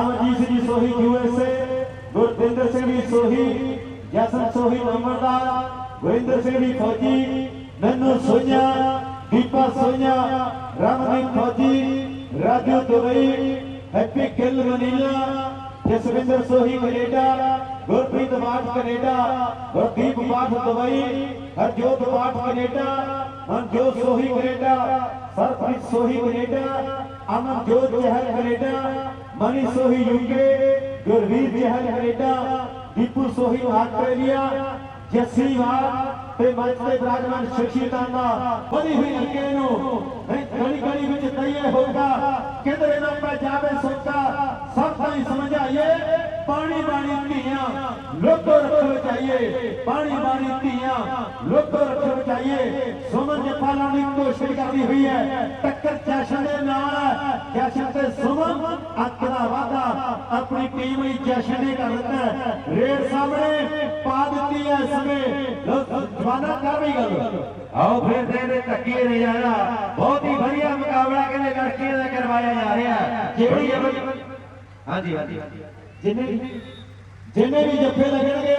Amarjit ji Sohi USA Gurpinder Singh ਵੀ ਸੋਹੀ, ਜਸਨ ਸੋਹੀ ਨੰਬਰਦਾਰ ਗੁਰਿੰਦਰ ਸਿੰਘ ਵੀ ਫੌਜੀ, Nannu ਸੋਈਆ Deepa Soiya Ramneet Fauji, Raju Dubai, Happy Gill Manila Jaswinder Sohi Canada, Gurpreet Bath Canada, Gurdeep Bath Dubai, Harjot Bath Canada, Manjot Sohi Canada Sarpreet Sohi Canada Amanjot Chahal Canada, Mani Sohi UK, Gurveer Chahal Canada, Deepu Sohi Australia Jassi ਵਾਰ ਤੇ ਮੰਚ ਤੇ ਬਰਾਜਮਾਨ ਸ਼ਖਸੀਅਤਾਂ ਦਾ। ਵਧੀ ਹੋਈ ਅੱਗੇ ਨੂੰ ਗਲੀ ਗਲੀ ਵਿੱਚ ਤਈਏ ਹੋਗਾ ਕਿਧਰੇ ਨਾ ਪੈ ਜਾਵੇ ਸੋਚਾ, ਸਭ ਤਾਈ ਸਮਝਾਈਏ, ਪਾਣੀ ਬਾਣੀ ਧੀਆਂ, ਲੋਕੋ ਰੱਖੋ ਚਾਹੀਏ ਪਾਣੀ ਬਾਣੀ ਧੀਆਂ, ਲੋਕੋ ਰੱਖੋ ਚਾਹੀਏ ਸੁਮਨ ਜੱਫਾ ਲਾਉਣ ਦੀ ਕੋਸ਼ਿਸ਼ ਕਰਦੀ ਹੋਈ ਹੈ। ਟੱਕਰ ਜਸ਼ਨ ਦੇ ਨਾਲ। ਜਸ਼ਨ ਤੇ ਸੁਮਨ ਅੱਖ ਦਾ ਵਾਦਾ ਆਪਣੀ ਟੀਮ ਲਈ ਜਸ਼ਨ ਨੇ ਕਰ ਦਿੱਤਾ। ਰੇਡ ਸਾਹਮਣੇ ਪਾ ਦਿੱਤੀ ਹੈ ਸਮੇਂ। ਜਵਾਨਾ ਕਰ ਵੀ ਗੱਲ। ਆਓ ਫਿਰ ਤੇ ਇਹਦੇ ਧੱਕੇ ਨਹੀਂ ਜਾਣਾ। ਬਹੁਤ ਹੀ ਵਧੀਆ ਮੁਕਾਬਲਾ ਕਹਿੰਦੇ ਲੜਕੀਆਂ ਦਾ ਕਰਵਾਇਆ ਜਾ ਰਿਹਾ ਜਿਹੜੀ ਹਾਂਜੀ ਹਾਂਜੀ ਜਿੰਨੇ ਵੀ ਜਿੰਨੇ ਵੀ ਜੱਫੇ ਲੱਗਣਗੇ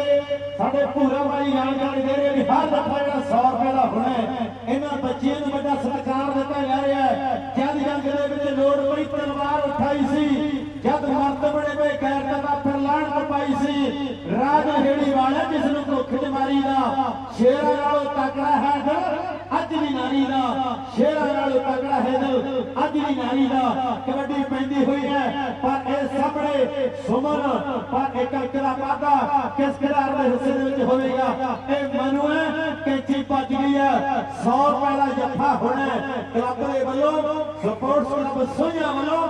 ਸਾਡੇ ਭੂਰਾ ਬਾਈ ਜਾਣਕਾਰੀ ਦੇ ਰਹੇ ਵੀ ਹਰ ਜੱਫਾ ਜਿਹੜਾ 100 ਰੁਪਏ ਦਾ ਹੋਣਾ ਇਹਨਾਂ ਬੱਚਿਆਂ ਨੂੰ ਵੱਡਾ ਸਤਿਕਾਰ ਦਿੱਤਾ ਜਾ ਰਿਹਾ ਹੈ। ਜਦ ਜੰਗ ਦੇ ਵਿੱਚ ਲੋੜ ਪਈ, ਤਲਵਾਰ ਉਠਾਈ ਸੀ। ਜਦ ਮਰਦ ਬਣੇ ਪਏ ਦਾ ਫਿਰ ਪਾਈ ਸੀ। ਰਾਜ ਹੇੜੀ ਵਾਲਾ ਜਿਸ ਨੂੰ ਭੁੱਖ ਜਮਾਰੀ ਦਾ। ਸ਼ੇਰਾਂ ਨਾਲੋਂ ਤਕੜਾ ਹੈ ਦਿਲ ਅੱਜ ਵੀ ਨਾਰੀ ਦਾ। ਸ਼ੇਰਾਂ ਨਾਲੋਂ ਤਕੜਾ ਹੈ ਦਿਲ ਅੱਜ ਵੀ ਨਾਰੀ ਦਾ। ਕਬੱਡੀ ਪੈਂਦੀ ਹੋਈ ਹੈ, ਪਰ ਇਹ ਸੁਮਨ, ਪਰ ਇੱਕ ਇੱਕ ਦਾ ਵਾਧਾ ਕਿਸ ਖਿਡਾਰ ਦੇ ਹਿੱਸੇ ਦੇ ਵਿੱਚ ਹੋਵੇਗਾ। ਇਹ ਮਨੂ ਹੈ, ਕੈਂਚੀ ਭੱਜ ਗਈ ਹੈ। 100 ਰੁਪਏ ਦਾ ਜੱਫਾ ਹੋਣਾ ਕਲੱਬ ਦੇ ਵੱਲੋਂ, ਸਪੋਰਟਸ ਕਲੱਬ ਸੋਹੀਆਂ ਵੱਲੋਂ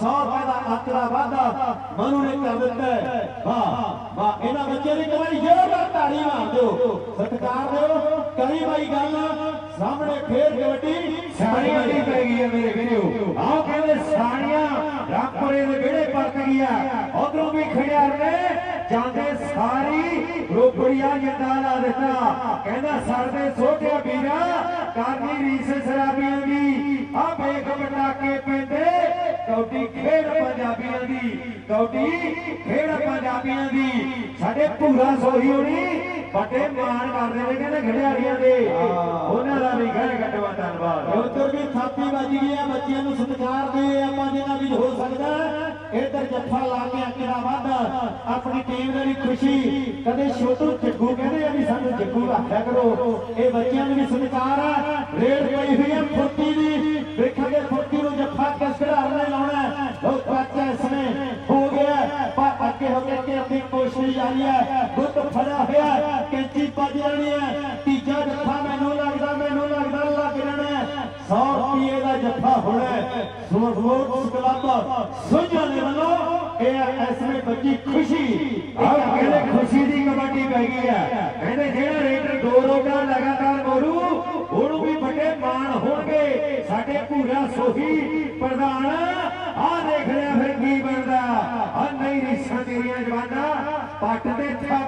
100 ਰੁਪਏ ਦਾ ਆਕੜਾ ਵਾਧਾ ਮਨੂ ਨੇ ਕਰ ਦਿੱਤਾ ਵਾਹ ਵਾਹ, ਇਹਨਾਂ ਬੱਚਿਆਂ ਦੀ ਕਮਾਈ ਜ਼ੋਰਦਾਰ ਤਾੜੀ ਮਾਰ ਦਿਓ। ਸਤਿਕਾਰ ਦਿਓ। ਕਰੀ ਬਾਈ ਗੱਲ, ਸਾਹਮਣੇ ਫੇਰ ਕਬੱਡੀ ਸਾਣੀਆਂ ਦੀ ਪੈ ਗਈ ਹੈ ਮੇਰੇ ਵੀਰੋ ਆਓ ਕਹਿੰਦੇ ਸਾਣੀਆਂ ਰਾਮਪੁਰੇ ਦੇ ਵਿਹੜੇ ਪਰਤ ਗਿਆ ਉਧਰੋਂ ਵੀ ਖੜਿਆ ਨੇ, ਜਾਂਦੇ ਸਾਰੀ ਰੋਪੜੀਆਂ ਜਿੰਦਾ ਲਾ ਦਿੱਤਾ। ਕਹਿੰਦਾ ਸਰਦੇ ਸੋਧਿਆ ਵੀਰਾ ਕਰਨੀ ਰੀਸ ਸ਼ਰਾਬੀਆਂ ਦੀ ਆ ਵੇਖ ਪਟਾਕੇ ਪੈਂਦੇ, ਕੌਡੀ ਖੇਡ ਪੰਜਾਬੀਆਂ ਦੀ, ਕੌਡੀ ਖੇਡ ਪੰਜਾਬੀਆਂ ਦੀ। ਸਾਡੇ ਭੂਰਾ ਸੋਹੀ ਹੋਣੀ, ਵੱਡੇ ਮਾਣ ਕਰਦੇ ਨੇ ਕਹਿੰਦੇ, ਖਿਡਾਰੀਆਂ ਦੇ। ਜੱਫਾ ਲਾ ਕੇ ਆਕੜਾ ਵਾਧਾ। ਆਪਣੀ ਟੀਮ ਦੇ ਲਈ ਖੁਸ਼ੀ। ਕਦੇ ਛੋਟੂ ਜੱਗੂ ਕਹਿੰਦੇ ਆ ਵੀ ਸਾਨੂੰ ਜੱਗੂ ਆਖਿਆ ਕਰੋ। ਇਹ ਬੱਚਿਆਂ ਨੂੰ ਵੀ ਸਤਿਕਾਰ ਹੈ ਰੇਡ ਪਈ ਹੋਈ ਹੈ ਫੁਰਤੀ ਦੀ। ਵੇਖਾਂਗੇ ਫੁਰਤੀ ਨੂੰ ਜੱਫਾ ਕਿਸ ਖਿਡਾਰ ਨੇ ਲਾਉਣਾ ਹੈ। ਬੱਚਾ ਇਸ ਨੇ ਹੋ ਗਿਆ ਪਰ ਅੱਗੇ ਹੋ ਕੇ ਕਿ ਆਪਣੀ ਕੋਸ਼ਿਸ਼ ਜਾਰੀ ਹੈ। ਗੁੱਟ ਫੜਿਆ ਹੋਇਆ ਕੈਂਚੀ ਵੱਜ ਜਾਣੀ ਹੈ। ਤੀਜਾ ਜੱਫਾ ਮੈਨੂੰ ਲੱਗਦਾ ਮੈਨੂੰ ਲੱਗਦਾ ਲੱਗ ਜਾਣਾ ਹੈ। 100 ਰੁਪਏ ਦਾ ਜੱਫਾ ਹੋਣਾ ਹੈ। ਕਲੱਬ ਸੁਝਾ ਇਹ ਐਸਵੇਂ ਬੱਚੀ ਖੁਸ਼ੀ ਆਹ ਕਹਿੰਦੇ ਖੁਸ਼ੀ ਦੀ ਕਬੱਡੀ ਪੈ ਗਈ ਆ ਕਹਿੰਦੇ ਜਿਹੜਾ ਰੇਡਰ ਦੋ ਰੋਡਾ ਲਗਾਤਾਰ ਮੋੜੂ ਉਹਨੂੰ ਵੀ ਵੱਡੇ ਮਾਣ ਹੋਣਗੇ। ਸਾਡੇ ਭੂਰਾ ਸੋਹੀ ਪ੍ਰਧਾਨ ਆਹ ਦੇਖ ਲਿਆ ਫਿਰ ਕੀ ਬਣਦਾ। ਆ ਨਹੀਂ ਰਿਸ਼ਾਂ ਤੇਰੀਆਂ ਜਵਾਨਾਂ ਪੱਟ ਤੇ ਮਾਰ ਆ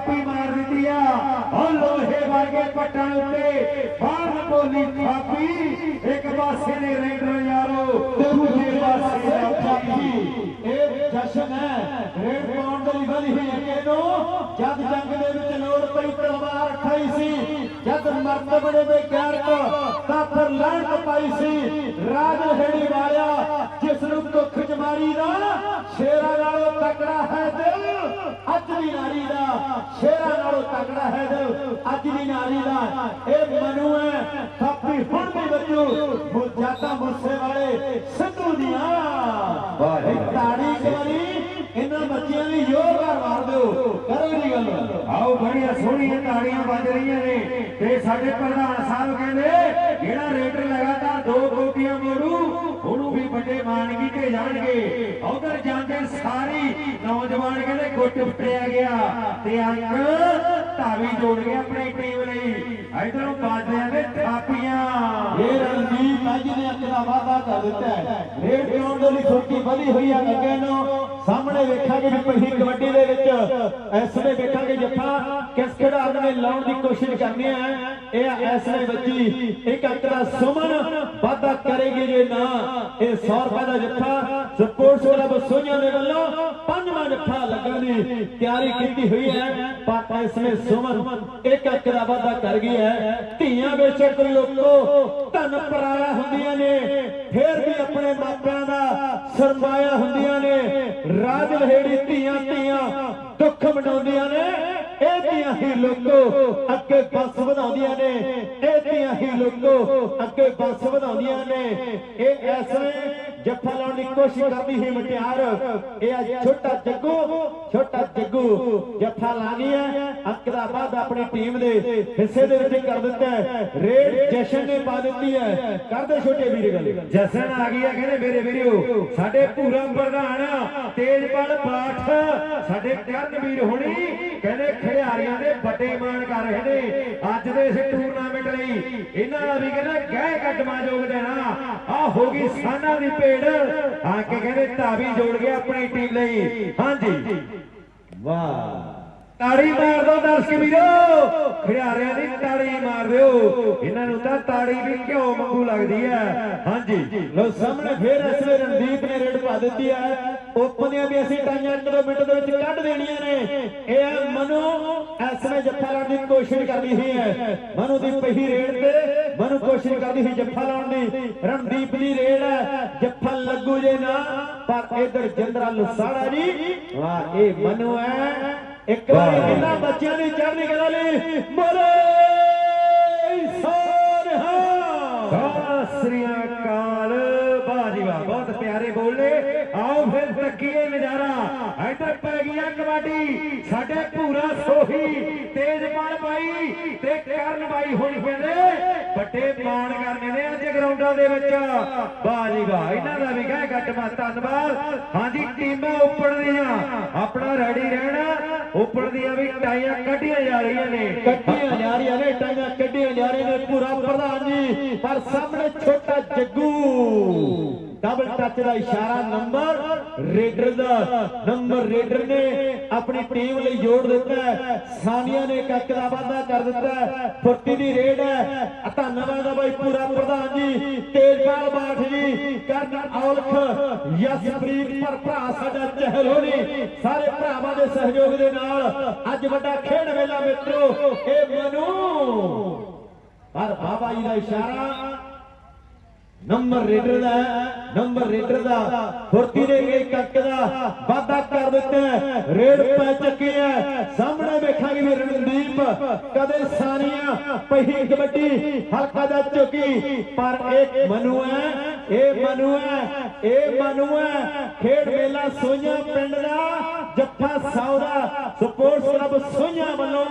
ਉਹ ਲੋਹੇ ਵਰਗੇ ਪੱਟਾਂ ਉੱਤੇ ਬਾਹਰ ਬੋਲੀ ਥਾਪੀ। ਇੱਕ ਪਾਸੇ ਨੇ ਰੇਡਰ ਯਾਰੋ, ਦੂਜੇ ਪਾਸੇ ਦਾ ਥਾਪੀ। ਇਹ ਜਸ਼ਨ ਹੈ, ਰੇਡ ਪਾਉਣ ਦੇ ਲਈ ਵਧੀ ਹੋਈ ਅੱਗੇ ਨੂੰ ਜਦ ਜੰਗ ਦੇ ਵਿੱਚ ਲੋੜ ਪਈ ਤਲਵਾਰ ਉਠਾਈ ਸੀ। ਜਦ ਮਰਦ ਬੜੇ ਦੇ ਗੈਰਤ ਤਾਂ ਫਿਰ ਲੜਕ ਪਾਈ ਸੀ। ਰਾਜ ਹੇੜੀ ਵਾਲਿਆ, ਜਿਸ ਨੂੰ ਦੁੱਖ ਜਮਾਰੀ ਦਾ ਸ਼ੇਰਾਂ ਨਾਲੋਂ ਤਕੜਾ ਹੈ। ਵੀ ਨਾਰੀ ਦਾ ਸ਼ੇਰਾਂ ਨਾਲੋਂ ਤਕੜਾ ਹੈ ਦਿਲ ਅੱਜ ਵੀ ਨਾਰੀ ਦਾ। ਇਹ ਮਨੂ ਹੈ ਥਾਪੀ ਹੁਣ ਵੀ ਵੱਜੂ ਮੁਜਾਤਾ ਮੁੱਸੇ ਵਾਲੇ ਸਿੱਧੂ ਦੀਆਂ। ਵਾਹ। ਤਾੜੀ ਕਰੀ ਇਹਨਾਂ ਬੱਚਿਆਂ ਦੀ ਜ਼ੋਰਦਾਰ ਮਾਰ ਦਿਓ। ਕਰੋ ਜੀ ਗੱਲ। ਆਓ ਬੜੀਆਂ ਸੋਹਣੀਆਂ ਤਾੜੀਆਂ ਵੱਜ ਰਹੀਆਂ ਨੇ ਤੇ ਸਾਡੇ ਪ੍ਰਧਾਨ ਸਾਹਿਬ ਕਹਿੰਦੇ ਜਿਹੜਾ ਰੇਡਰ ਲਗਾਤਾਰ ਦੋ ਕੋਟੀਆਂ ਮੋੜੂ ਉਹਨੂੰ ਵੀ ਵੱਡੇ ਮਾਣ ਕੀਤੇ ਜਾਣਗੇ ਉਧਰ ਜਾਂਦੇ ਸਾਰੀ ਨੌਜਵਾਨ ਕਹਿੰਦੇ ਗੁੱਟ ਫਟਿਆ ਗਿਆ ਤੇ ਅੰਕ ਧਾਵੀ ਜੋੜ ਗਿਆ ਆਪਣੀ ਟੀਮ ਲਈ। ਇਧਰੋਂ ਬਾਜਿਆਂ ਦੇ ਥਾਪੀਆਂ। ਇਹ ਰਣਜੀਤ ਅੱਜ ਨੇ ਆਪਣਾ ਵਾਅਦਾ ਕਰ ਦਿੱਤਾ ਹੈ। ਰੇਡ ਗਰਾਊਂਡ ਦੇ ਲਈ ਵਧੀ ਹੋਈ ਹੈ ਅੱਗੇ ਨੂੰ। ਸਾਹਮਣੇ ਵੇਖਾਂਗੇ ਵੀ ਪਹਿਲੀ ਕਬੱਡੀ ਦੇ ਵਿੱਚ ਇਸ ਵੇਲੇ ਵੇਖਾਂਗੇ ਜੱਫਾ ਕਿਸ ਖਿਡਾਰੀ ਨੇ ਲਾਉਣ ਦੀ ਕੋਸ਼ਿਸ਼ ਕਰਨੀ ਹੈ। ਇਹ ਇਸ ਵੇਲੇ ਬੱਚੀ, ਇੱਕ ਅੰਕੜਾ ਸੁਮਨ ਵਾਅਦਾ ਕਰੇਗੀ ਜੇ ਨਾ। ਇਹ 100 ਰੁਪਏ ਦਾ ਜੱਫਾ ਸਪੋਰਟਸ ਕਲੱਬ ਸੋਹੀਆਂ ਦੇ ਵੱਲੋਂ ਜੱਫਾ ਲੱਗਣ ਦੀ ਤਿਆਰੀ ਕੀਤੀ ਹੋਈ ਹੈ, ਪਰ ਇਸ ਵੇਲੇ ਸੁਮਨ ਇੱਕ ਇੱਕ ਦਾ ਵਾਅਦਾ ਕਰ ਗਈ ਹੈ, ਧੀਆਂ ਬੇਸ਼ੱਕ ਲੋਕੋ ਧਨ ਪਰਾਇਆ ਹੁੰਦੀਆਂ ਨੇ, ਫੇਰ ਵੀ ਆਪਣੇ ਮਾਪਿਆਂ ਦਾ ਸਰਮਾਇਆ ਹੁੰਦੀਆਂ ਨੇ, ਰਾਜ ਲਹੇੜੀ ਧੀਆਂ ਧੀਆਂ ਦੁੱਖ ਮਨਾਉਂਦੀਆਂ ਨੇ, ਇਹ ਧੀਆਂ ਹੀ ਲੋਕੋ ਅੱਗੇ ਬੱਸ ਵਧਾਉਂਦੀਆਂ ਨੇ, ਇਹ ਧੀਆਂ ਹੀ ਲੋਕੋ ਅੱਗੇ ਬੱਸ ਵਧਾਉਂਦੀਆਂ ਨੇ, ਇਹ ਐਸੇ ਜੱਫਾ ਲਾਉਣ ਦੀ ਕੋਸ਼ਿਸ਼ ਕਰਦੀ ਹੈ ਮਟਿਆਰ। ਇਹ ਆ ਛੋਟਾ ਜੱਗੂ ਛੋਟਾ ਜੱਗੂ। ਜੱਫਾ ਲਾਣੀ ਹੈ। ਅੰਕ ਆਪਣੀ ਟੀਮ ਦੇ ਹਿੱਸੇ ਦੇ ਵਿੱਚ ਕਰ ਦਿੱਤਾ ਰੇਡ ਜਸ਼ਨ ਨੇ ਪਾ ਦਿੱਤੀ ਹੈ। ਕਰਦੇ ਛੋਟੇ ਵੀਰ ਗੱਲ। ਜਸਨ ਆ ਗਈ ਆ ਕਹਿੰਦੇ ਮੇਰੇ ਵੀਰੋ, ਸਾਡੇ ਭੂਰਾ ਪ੍ਰਧਾਨ ਤੇਜਪਾਲ ਬਾਠ ਸਾਡੇ ਕਰਨਵੀਰ ਹੋਣੀ, ਕਹਿੰਦੇ ਖਿਡਾਰੀਆਂ ਦੇ ਵੱਡੇ ਮਾਣ ਕਰ ਰਹੇ ਨੇ। ਅੱਜ ਦੇ ਇਸ ਟੂਰਨਾਮੈਂਟ ਲਈ, ਇਹਨਾਂ ਦਾ ਵੀ ਕਹਿੰਦਾ ਗਹਿ ਕੱਟਵਾ ਯੋਗ ਦੇਣਾ। ਆ ਹੋ ਗਈ ਸਾਨਾ ਦੀ ਭੇਡ ਆ ਕੇ ਕਹਿੰਦੇ ਧਾਵੀ ਜੋੜ ਗਿਆ ਆਪਣੀ ਟੀਮ ਲਈ। ਹਾਂਜੀ। ਵਾਹ। ਤਾੜੀ ਮਾਰ ਦੋ ਦਰਸ਼ਕ ਵੀਰੋ। ਖਿਡਾਰੀਆਂ ਦੀ ਤਾੜੀ ਮਾਰ ਦਿਓ। ਇਹਨਾਂ ਨੂੰ ਤਾਂ ਤਾੜੀ ਵੀ ਘਿਓ ਵਾਂਗੂ ਲੱਗਦੀ ਹੈ। ਹਾਂਜੀ ਲੋ ਸਾਹਮਣੇ ਫੇਰ ਇਸ ਵੇਲੇ ਰਣਦੀਪ ਨੇ ਰੇਡ ਪਾ ਦਿੱਤੀ ਹੈ। ਓਪਨ ਵੀ ਅਸੀਂ ਟਾਈਆਂ ਇੱਕ ਮਿੰਟ ਦੇ ਵਿੱਚ ਕੱਢ ਦੇਣੀਆਂ ਨੇ। ਇਹ ਹੈ ਮਨੂ। ਇਸ ਵੇਲੇ ਜੱਫਾ ਲਾਉਣ ਦੀ ਕੋਸ਼ਿਸ਼ ਕਰਦੀ ਹੋਈ ਹੈ। ਮਨੂ ਦੀ ਪਹਿੀ ਰੇਡ ਤੇ। ਮਨੂ ਕੋਸ਼ਿਸ਼ ਕਰਦੀ ਸੀ ਜੱਫਾ ਲਾਉਣ ਦੀ। ਰਣਦੀਪ ਦੀ ਰੇਡ ਹੈ। ਜੱਫਾ ਲੱਗੂ ਜੇ ਨਾ, ਪਰ ਇਧਰ ਜਿੰਦਰਾ ਲੁਸਾੜਾ ਜੀ। ਵਾਹ, ਇਹ ਮਨੂ ਹੈ। ਇੱਕ ਵਾਰੀ ਇਹਨਾਂ ਬੱਚਿਆਂ ਦੀ ਚੜ੍ਹਦੀ ਕਲਾ ਲਈ ਬੋਲੇ ਸੋਨਹਾ ਸਤਿ ਸ੍ਰੀ ਅਕਾਲ। ਵਾਹ, ਬਹੁਤ ਪਿਆਰੇ ਬੋਲੇ। ਆਓ ਫਿਰ ਤੱਕੀਏ ਨਜ਼ਾਰਾ। ਇੱਧਰ ਪੈ ਗਈਆਂ ਕਬੱਡੀ। ਸਾਡੇ ਪੂਰਾ ਸੋਹੀ ਤੇਜਪਾਲ ਬਾਈ ਤੇ ਕਰਨ ਬਾਈ ਹੁਣ ਕਹਿੰਦੇ। ਵੱਡੇ ਮਾਣ ਕਰਨੇ ਨੇ ਅੱਜ ਗਰਾਊਂਡਾਂ ਦੇ ਵਿੱਚ। ਬਾਜੀ ਵਾਹ, ਇਹਨਾਂ ਦਾ ਵੀ ਗਏ ਗੱਟਮਾ ਧੰਨਵਾਦ। ਹਾਂਜੀ, ਟੀਮਾਂ ਉੱਪਰ ਦੀਆਂ ਆਪਣਾ ਰੈਡੀ ਰਹਿਣਾ। ਉੱਪਰ ਦੀਆਂ ਵੀ ਟਾਈਆਂ ਕੱਢੀਆਂ ਜਾ ਰਹੀਆਂ ਨੇ। ਕੱਢੀਆਂ ਜਾ ਰਹੀਆਂ ਨੇ, ਟਾਈਆਂ ਕੱਢੀਆਂ ਜਾ ਰਹੀਆਂ ਨੇ ਪੂਰਾ ਪ੍ਰਧਾਨ ਜੀ। ਪਰ ਸਾਹਮਣੇ ਛੋਟਾ ਜੱਗੂ। ਡਬਲ ਟੱਚ ਦਾ ਇਸ਼ਾਰਾ ਨੰਬਰ ਰੇਡਰ ਦਾ। ਨੰਬਰ ਰੇਡਰ ਨੇ ਆਪਣੀ ਟੀਮ ਲਈ ਜੋੜ ਦਿੱਤਾ ਸਾਨੀਆਂ ਨੇ ਕੱਕ ਦਾ ਵਾਅਦਾ ਕਰ ਦਿੱਤਾ ਹੈ। ਫੁਰਤੀ ਦੀ ਰੇਡ ਹੈ। ਧੰਨਵਾਦ ਆ ਬਾਈ ਪੂਰਾ ਪ੍ਰਧਾਨ ਜੀ। ਤੇਜਪਾਲ ਬਾਠ ਜੀ। ਕਰਨ ਔਲਖ। ਯਸਪ੍ਰੀਤ ਪਰ ਭਰਾ ਸਾਡਾ ਚਹਿਲ ਸਾਰੇ ਭਰਾਵਾਂ ਦੇ ਸਹਿਯੋਗ ਦੇ ਨਾਲ ਅੱਜ ਵੱਡਾ ਖੇਡ ਮੇਲਾ ਮਿੱਤਰੋ, ਇਹ ਮਨੂ। ਪਰ ਬਾਬਾ ਜੀ ਦਾ ਇਸ਼ਾਰਾ ਨੰਬਰ ਰੇਡਰ ਦਾ, ਨੰਬਰ ਰੇਡਰ ਦਾ, ਫੁਰਤੀ ਦੇ ਕੇ ਕੱਕ ਦਾ, ਵਾਅਦਾ ਕਰ ਦਿੱਤਾ, ਰੇਡ ਪੈ ਚੁੱਕੀ ਹੈ। ਸਾਹਮਣੇ ਵੇਖਾਂਗੇ ਵੀ ਰਣਦੀਪ ਕਦੇ ਸਾਨੀਆਂ ਪਹਿੀ ਕਬੱਡੀ ਹਲਕਾ ਜਾ ਚੁੱਕੀ, ਪਰ ਇਹ ਮਨੂ ਹੈ, ਇਹ ਮਨੂ ਹੈ, ਇਹ ਮਨੂ ਹੈ। ਖੇਡ ਮੇਲਾ ਸੋਈਆਂ ਪਿੰਡ ਦਾ, ਜੱਫਾ ਸੌਦਾ ਸਪੋਰਟਸ ਕਲੱਬ ਸੋਈਆਂ ਵੱਲੋਂ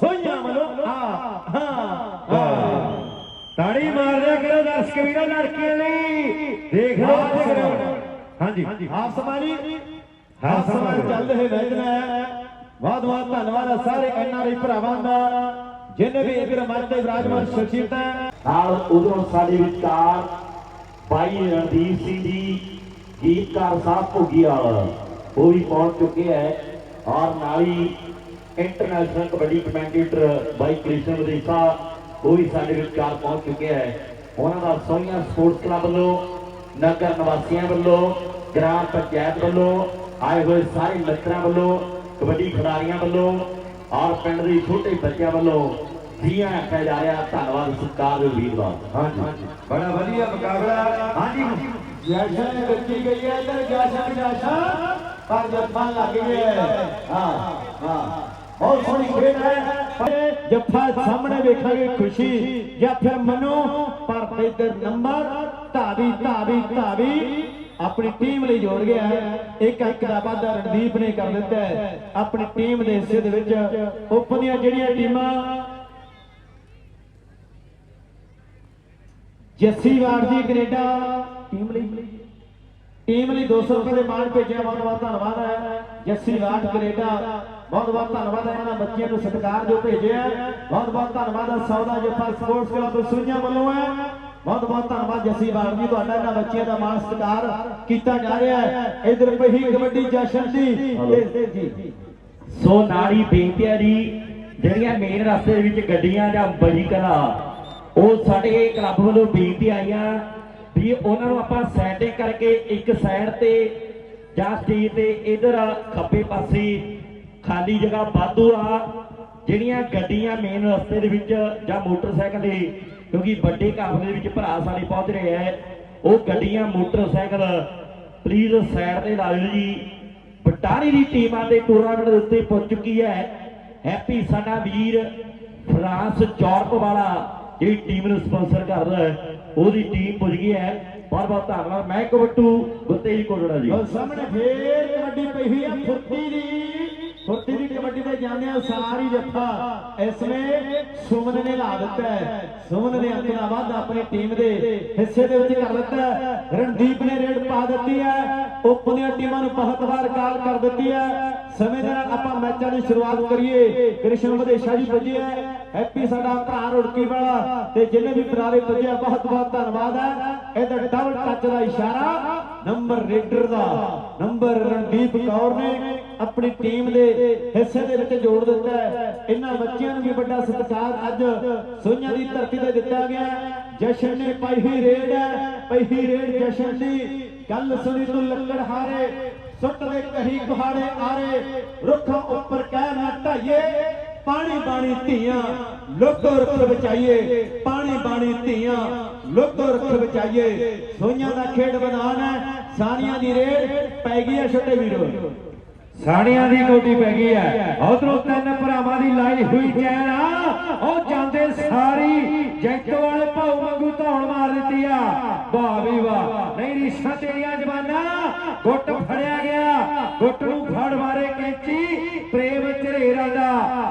ਸੋਈਆਂ ਵੱਲੋਂ ਹਾਂ ਹਾਂ ਹਾਂ ਤਾੜੀ ਮਾਰ ਦਿਆ ਕਰੋ ਦਰਸ਼ਕ ਵੀਰੋ ਲੜਕੀਆਂ ਲਈ। ਦੇਖ ਲਓ ਅੱਜ ਗਰਾਊਂਡ ਹਾਂਜੀ। ਹਾਫ ਸਮਾਨੀ ਹਾਫ ਸਮਾਨ। ਚੱਲ ਰਹੇ ਮੈਚ ਨੇ ਬਹੁਤ ਬਹੁਤ ਧੰਨਵਾਦ ਆ ਸਾਰੇ ਐਨਆਰਆਈ ਭਰਾਵਾਂ ਦਾ ਜਿਨੇ ਵੀ ਇਧਰ ਮੰਚ ਤੇ ਵਿਰਾਜਮਾਨ ਸ਼ਖਸੀਅਤ ਨਾਲ ਉਧਰੋਂ ਸਾਡੇ ਵਿਚਕਾਰ ਭਾਈ ਰਣਦੀਪ ਸਿੰਘ ਜੀ ਗੀਤਕਾਰ ਸਾਹਿਬ ਭੋਗੀਵਾਲ ਉਹ ਵੀ ਪਹੁੰਚ ਚੁੱਕੇ ਹੈ। ਔਰ ਨਾਲ ਹੀ ਇੰਟਰਨੈਸ਼ਨਲ ਕਬੱਡੀ ਕਮੈਂਟੇਟਰ ਭਾਈ ਕ੍ਰਿਸ਼ਨ ਵਿਦੇਸ਼ਾ ਉਹ ਵੀ ਸਾਡੇ ਵਿਚਕਾਰ ਪਹੁੰਚ ਚੁੱਕੇ ਹੈ। ਉਹਨਾਂ ਦਾ ਸੋਹੀਆਂ ਸਪੋਰਟਸ ਕਲੱਬ ਵੱਲੋਂ ਨਗਰ ਨਿਵਾਸੀਆਂ ਵੱਲੋਂ ਗ੍ਰਾਮ ਪੰਚਾਇਤ ਵੱਲੋਂ ਆਏ ਹੋਏ ਸਾਰੇ ਮਿੱਤਰਾਂ ਵੱਲੋਂ ਕਬੱਡੀ ਖਿਡਾਰੀਆਂ ਵੱਲੋਂ ਔਰ ਪਿੰਡ ਦੇ ਛੋਟੇ ਬੱਚਿਆਂ ਵੱਲੋਂ ਜੀਆਂ ਆਖਿਆ ਜਾ ਰਿਹਾ ਧੰਨਵਾਦ ਸਤਿਕਾਰ ਦੇ ਵੀਰਵਾਰ। ਹਾਂਜੀ। ਬੜਾ ਵਧੀਆ ਮੁਕਾਬਲਾ। ਹਾਂਜੀ। ਜੈਸ਼ਨ ਕੱਚੀ ਗਈ ਹੈ ਇਧਰ ਜੈਸ਼ਨ ਜੈਸ਼ਨ ਪਰ ਜੱਫਾ ਲੱਗ ਗਿਆ ਹੈ। ਹਾਂ। ਬਹੁਤ ਸੋਹਣੀ ਖੇਡ ਹੈ। ਜੱਫਾ ਸਾਹਮਣੇ ਵੇਖਾਂਗੇ ਖੁਸ਼ੀ ਜਾਂ ਫਿਰ ਮਨੋ ਪਰ ਇਧਰ ਨੰਬਰ ਧਾਵੀ ਧਾਵੀ ਧਾਵੀ ਆਪਣੀ ਟੀਮ ਲਈ ਜੋੜ ਗਿਆ ਇੱਕ ਇੱਕ ਦਾ ਵਾਅਦਾ ਰਣਦੀਪ ਨੇ ਕਰ ਦਿੱਤਾ ਆਪਣੀ ਟੀਮ ਦੇ ਹਿੱਸੇ ਦੇ ਵਿੱਚ ਓਪਨ ਦੀਆਂ ਜਿਹੜੀਆਂ ਟੀਮਾਂ ਜੱਸੀ ਵਾਰ ਜੀ ਕੈਨੇਡਾ ਟੀਮ ਲਈ। ਟੀਮ ਲਈ 200 ਰੁਪਏ ਦੇ ਮਾਣ ਭੇਜਿਆ ਬਹੁਤ ਬਹੁਤ ਧੰਨਵਾਦ ਹੈ। ਜੱਸੀ ਵਾਟ ਕੈਨੇਡਾ ਬਹੁਤ ਬਹੁਤ ਧੰਨਵਾਦ ਹੈ ਇਹਨਾਂ ਬੱਚਿਆਂ ਨੂੰ ਸਤਿਕਾਰ ਜੋ ਭੇਜਿਆ ਬਹੁਤ ਬਹੁਤ ਧੰਨਵਾਦ ਹੈ ਸੌਦਾ ਜੱਫਾ ਸਪੋਰਟਸ ਕਲੱਬ ਸੁਈਆਂ ਵੱਲੋਂ ਹੈ ਬਹੁਤ ਬਹੁਤ ਧੰਨਵਾਦ ਜੱਸੀ ਵਾਟ ਜੀ ਤੁਹਾਡਾ ਇਹਨਾਂ ਬੱਚਿਆਂ ਦਾ ਮਾਣ ਸਤਿਕਾਰ ਕੀਤਾ ਜਾ ਰਿਹਾ ਹੈ। ਇਧਰ ਪਹੀ ਕਬੱਡੀ ਜਸ਼ਨ ਦੀ। ਜੀ। ਸੋ ਨਾਲੀ ਬੇਨਤੀ ਹੈ ਜੀ ਜਿਹੜੀਆਂ ਮੇਨ ਰਸਤੇ ਦੇ ਵਿੱਚ ਗੱਡੀਆਂ ਜਾਂ ਬੜੀ ਕਲਾ ਉਹ ਸਾਡੇ ਕਲੱਬ ਵੱਲੋਂ ਬੇਨਤੀ ਆਈਆਂ ਵੀ ਉਹਨਾਂ ਨੂੰ ਆਪਾਂ ਸੈਟਿੰਗ ਕਰਕੇ ਇੱਕ ਸਾਈਡ ਤੇ ਜਾਂ ਸਟੇਜ ਤੇ ਇਧਰ ਖੱਬੇ ਪਾਸੇ ਖਾਲੀ ਜਗ੍ਹਾ ਵਾਧੂ ਆ। ਜਿਹੜੀਆਂ ਗੱਡੀਆਂ ਮੇਨ ਰਸਤੇ ਦੇ ਵਿੱਚ ਜਾਂ ਮੋਟਰਸਾਈਕਲ ਦੇ, ਕਿਉਂਕਿ ਵੱਡੇ ਕਾਫਲੇ ਦੇ ਵਿੱਚ ਭਰਾ ਸਾਡੇ ਪਹੁੰਚ ਰਹੇ ਆ, ਉਹ ਗੱਡੀਆਂ, ਮੋਟਰਸਾਈਕਲ ਪਲੀਜ਼ ਸਾਈਡ ਤੇ ਲਾ ਦਿਓ ਜੀ। ਬਟਾਰੀ ਦੀ ਟੀਮਾਂ ਦੇ ਟੂਰਨਾਮੈਂਟ ਦੇ ਉੱਤੇ ਪਹੁੰਚ ਚੁੱਕੀ ਹੈ। ਹੈਪੀ ਸਾਡਾ ਵੀਰ ਫਰਾਂਸ ਚੌਰਪ ਵਾਲਾ, ਜਿਹੜੀ ਟੀਮ ਨੂੰ ਸਪਾਂਸਰ ਕਰਦਾ ਹੈ, ਉਹਦੀ ਟੀਮ ਪੁੱਜ ਗਈ ਹੈ। ਬਹੁਤ ਬਹੁਤ ਧੰਨਵਾਦ। ਮੈਂ ਕਵੱਟੂ ਗੁੱਤੇ ਜੀ ਕੋਟੜਾ ਜੀ। ਸਾਹਮਣੇ ਫੇਰ ਕਬੱਡੀ ਪਈ ਹੋਈ ਆ, ਫੁਰਤੀ ਦੀ। ਫੁਰਤੀ ਦੀ ਕਬੱਡੀ ਤੇ ਜਾਂਦੇ ਸਾਰੀ ਜੱਫਾ। ਇਸਨੇ ਸੁਮਨ ਨੇ ਲਾ ਦਿੱਤਾ ਸੁਮਨ ਨੇ ਅੰਕ ਦਾ ਆਪਣੀ ਟੀਮ ਦੇ ਹਿੱਸੇ ਦੇ ਵਿੱਚ ਕਰ ਦਿੱਤਾ ਰਣਦੀਪ ਨੇ ਰੇਡ ਪਾ ਦਿੱਤੀ ਹੈ। ਓਪਨ ਟੀਮਾਂ ਨੂੰ ਬਹੁਤ ਵਾਰ ਕਾਲ ਕਰ ਦਿੱਤੀ ਹੈ। ਸਮੇਂ ਦੇ ਨਾਲ ਆਪਾਂ ਮੈਚਾਂ ਦੀ ਸ਼ੁਰੂਆਤ ਕਰੀਏ। ਕ੍ਰਿਸ਼ਨ ਵਿਦੇਸ਼ਾ ਜੀ ਪੁੱਜੇ ਹੈ। ਹੈਪੀ ਸਾਡਾ ਭਰਾ ਰੁੜਕੀ ਵਾਲਾ ਤੇ ਜਿੰਨੇ ਵੀ ਬਰਾਰੇ ਪੁੱਜੇ ਬਹੁਤ ਬਹੁਤ ਧੰਨਵਾਦ ਹੈ। ਇਹਦਾ ਡਬਲ ਟੱਚ ਦਾ ਇਸ਼ਾਰਾ ਨੰਬਰ ਰੇਡਰ ਦਾ ਨੰਬਰ ਰਣਦੀਪ ਕੌਰ ਨੇ ਆਪਣੀ ਟੀਮ ਦੇ ਹਿੱਸੇ ਦੇ ਵਿੱਚ ਜੋੜ ਦਿੱਤਾ ਹੈ। ਇਹਨਾਂ ਬੱਚਿਆਂ ਨੂੰ ਵੀ ਵੱਡਾ ਸਤਿਕਾਰ ਅੱਜ ਸੋਈਆਂ ਦੀ ਧਰਤੀ ਤੇ ਦਿੱਤਾ ਗਿਆ ਜਸ਼ਨ ਨੇ ਪਾਈ ਹੋਈ ਰੇਡ ਹੈ। ਪਈ ਰੇਡ ਜਸ਼ਨ ਦੀ ਗੱਲ ਸੁਣੀ ਤੂੰ ਲੱਕੜ ਹਾਰੇ, ਸੁੱਟ ਦੇ ਕਹੀ ਕੁਹਾੜੇ ਆਰੇ, ਰੁੱਖਾਂ ਉੱਪਰ ਕਹਿ ਨਾ ਢਾਈਏ। ਪਾਣੀ ਬਾਣੀ ਧੀਆਂ ਲੋਕੋ ਰੁੱਖ ਬਚਾਈਏ। ਪਾਣੀ ਬਾਣੀ ਧੀਆਂ ਲੋਕੋ ਰੁੱਖ ਬਚਾਈਏ। ਸੋਈਆਂ ਦਾ ਖੇਡ ਮੈਦਾਨ ਹੈ। ਸਾਨੀਆਂ ਦੀ ਰੇਡ ਪੈ ਗਈ ਹੈ ਛੋਟੇ ਵੀਰੋ। ਸਾੜੀਆਂ ਦੀ ਕੋਟੀ ਪੈ ਗਈ ਹੈ। ਉਧਰੋਂ ਤਿੰਨ ਭਰਾਵਾਂ ਦੀ ਲਾਈ ਹੋਈ ਚੈਨ ਆ। ਉਹ ਜਾਂਦੇ ਸਾਰੀ ਜੈਤੋ ਵਾਲੇ ਭਾਉ ਵਾਂਗੂ ਧੌਣ ਮਾਰ ਦਿੱਤੀ ਆ। ਵਾਹ ਵੀ ਵਾਹ। ਨਹੀਂ ਰੀਸ਼ਾਂ ਤੇਰੀਆਂ ਜਵਾਨਾ ਗੁੱਟ ਫੜਿਆ ਗਿਆ। ਗੁੱਟ ਨੂੰ ਫੜ ਮਾਰੇ ਕੈਂਚੀ।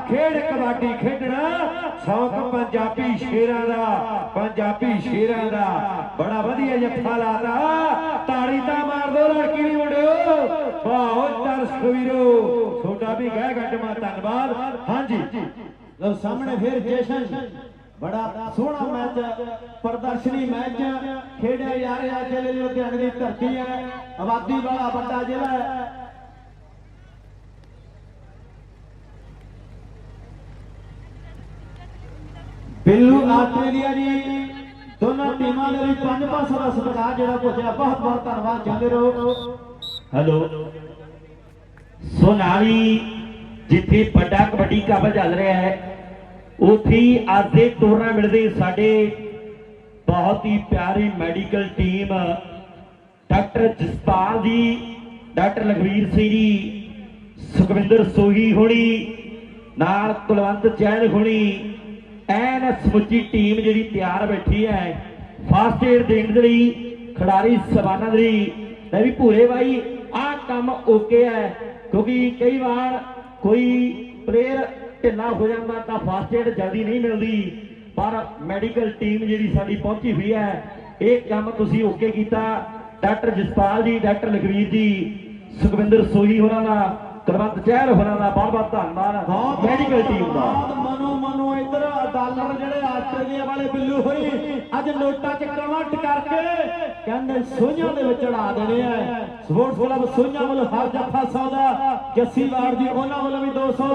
ਖੇਡ ਕਬੱਡੀ ਖੇਡਣਾ, ਸ਼ੌਕ ਪੰਜਾਬੀ ਸ਼ੇਰਾਂ ਦਾ, ਪੰਜਾਬੀ ਸ਼ੇਰਾਂ ਦਾ। ਬੜਾ ਵਧੀਆ ਜੱਫਾ ਲਾਦਾ ਤਾੜੀ ਤਾਂ ਮਾਰ ਦੋ ਲੜਕੀ ਨਹੀਂ ਮੁੰਡਿਓ। ਵਾਹ ਦਰਸ਼ਕ ਵੀਰੋ। ਤੁਹਾਡਾ ਵੀ ਗਹਿ ਗੱਡਮਾ ਧੰਨਵਾਦ। ਹਾਂਜੀ। ਲਓ, ਸਾਹਮਣੇ ਫਿਰ ਜਸ਼ਨ। ਬੜਾ ਸੋਹਣਾ ਮੈਚ, ਪ੍ਰਦਰਸ਼ਨੀ ਮੈਚ ਖੇਡਿਆ ਜਾ ਰਿਹਾ। ਜ਼ਿਲ੍ਹੇ ਲੁਧਿਆਣੇ ਦੀ ਧਰਤੀ ਹੈ। ਆਬਾਦੀ ਵਾਲਾ ਵੱਡਾ ਜ਼ਿਲ੍ਹਾ ਹੈ। ਬਿੱਲੂ ਆਸਟ੍ਰੇਲੀਆ ਜੀ। ਦੋਨਾਂ ਟੀਮਾਂ ਦੇ ਲਈ ਪੰਜ ਪਾਸਾ ਦਾ ਸਤਿਕਾਰ ਜਿਹੜਾ ਪੁੱਜਿਆ ਬਹੁਤ ਬਹੁਤ ਧੰਨਵਾਦ, ਜਾਂਦੇ ਰਹੋ। ਹੈਲੋ। ਸੋਨਾਲੀ ਜਿੱਥੇ ਵੱਡਾ ਕਬੱਡੀ ਕੱਪ ਚੱਲ ਰਿਹਾ ਹੈ, ਉੱਥੇ ਅੱਜ ਦੇ ਟੂਰਨਾਮੈਂਟ ਦੇ ਸਾਡੇ ਬਹੁਤ ਹੀ ਪਿਆਰੀ ਮੈਡੀਕਲ ਟੀਮ ਡਾਕਟਰ ਜਸਪਾਲ ਜੀ ਡਾਕਟਰ ਲਖਵੀਰ ਸਿੰਘ ਜੀ, ਸੁਖਵਿੰਦਰ ਸੋਹੀ ਹੋਣੀ, ਨਾਲ ਕੁਲਵੰਤ ਚੈਨ ਹੋਣੀ ਐਨ ਸਮੁੱਚੀ ਟੀਮ ਜਿਹੜੀ ਤਿਆਰ ਬੈਠੀ ਹੈ। ਫਾਸਟ ਏਡ ਦੇਣ ਦੇ ਲਈ, ਖਿਡਾਰੀ ਸਵਾਨਾ ਦੇ ਲਈ ਲੈ ਵੀ ਭੂਰੇ ਬਾਈ, ਆਹ ਕੰਮ ਓਕੇ ਹੈ। ਕਿਉਂਕਿ ਕਈ ਵਾਰ ਕੋਈ ਪਲੇਅਰ ਢਿੱਲਾ ਹੋ ਜਾਂਦਾ ਤਾਂ ਫਾਸਟ ਏਡ ਜਲਦੀ ਨਹੀਂ ਮਿਲਦੀ। ਪਰ ਮੈਡੀਕਲ ਟੀਮ ਜਿਹੜੀ ਸਾਡੀ ਪਹੁੰਚੀ ਹੋਈ ਹੈ, ਇਹ ਕੰਮ ਤੁਸੀਂ ਓਕੇ ਕੀਤਾ। ਡਾਕਟਰ ਜਸਪਾਲ ਜੀ, ਡਾਕਟਰ ਲਖਵੀਰ ਜੀ, ਸੁਖਵਿੰਦਰ ਸੋਹੀ ਹੋਰਾਂ ਦਾ ਕੁਲਵੰਤ ਚਹਿਲ ਹੋਰਾਂ ਦਾ ਬਹੁਤ ਬਹੁਤ ਧੰਨਵਾਦ। ਮੈਡੀਕਲ ਟੀਮ ਦਾ। ਮਨੋ ਮਨੋ ਇੱਧਰ ਡਾਲਰ ਜਿਹੜੇ ਆਸਟ੍ਰੇਲੀਆ ਵਾਲੇ ਬਿੱਲੂ ਹੋਈ ਅੱਜ ਨੋਟਾਂ ਚ ਕਨਵਰਟ ਕਰਕੇ ਕਹਿੰਦੇ ਸੋਈਆਂ ਦੇ ਵਿੱਚ ਉਡਾ ਦੇਣੇ ਆ। ਸਪੋਰਟਸ ਕਲੱਬ ਸੋਈਆਂ ਵੱਲੋਂ ਹਰ ਜੱਫਾ ਸੌਦਾ ਜੱਸੀ ਵਾਰ ਜੀ ਉਹਨਾਂ ਵੱਲੋਂ ਵੀ 200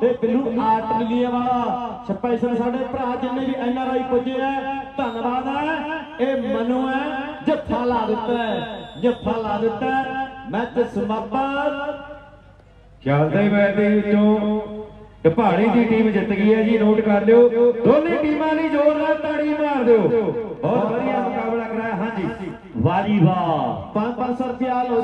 ਤੇ ਬਿੱਲੂ ਆਸਟ੍ਰੇਲੀਆ ਵਾਲਾ ਸਪੈਸ਼ਲ ਸਾਡੇ ਭਰਾ ਜਿੰਨੇ ਵੀ ਐਨ ਆਰ ਆਈ ਪੁੱਜੇ ਆ ਧੰਨਵਾਦ ਹੈ ਇਹ ਮਨੂ ਹੈ ਜੱਫਾ ਲਾ ਦਿੱਤਾ ਜੱਫਾ ਲਾ ਦਿੱਤਾ ਮੈਚ ਸਮਾਪਤ ਚੱਲਦੇ ਮੈਚ ਦੇ ਵਿੱਚੋਂ। ਢਪਾੜੀ ਦੀ ਟੀਮ ਜਿੱਤ ਗਈ ਹੈ ਜੀ ਨੋਟ ਕਰ ਲਿਓ। ਦੋਨੇ ਟੀਮਾਂ ਲਈ ਜ਼ੋਰਦਾਰ ਤਾੜੀ ਮਾਰ ਦਿਓ। ਬਹੁਤ ਵਧੀਆ ਮੁਕਾਬਲਾ ਕਰਾਇਆ ਹਾਂਜੀ। ਵਾਹ ਜੀ ਵਾਹ 5-500 ਰੁਪਿਆ ਲਓ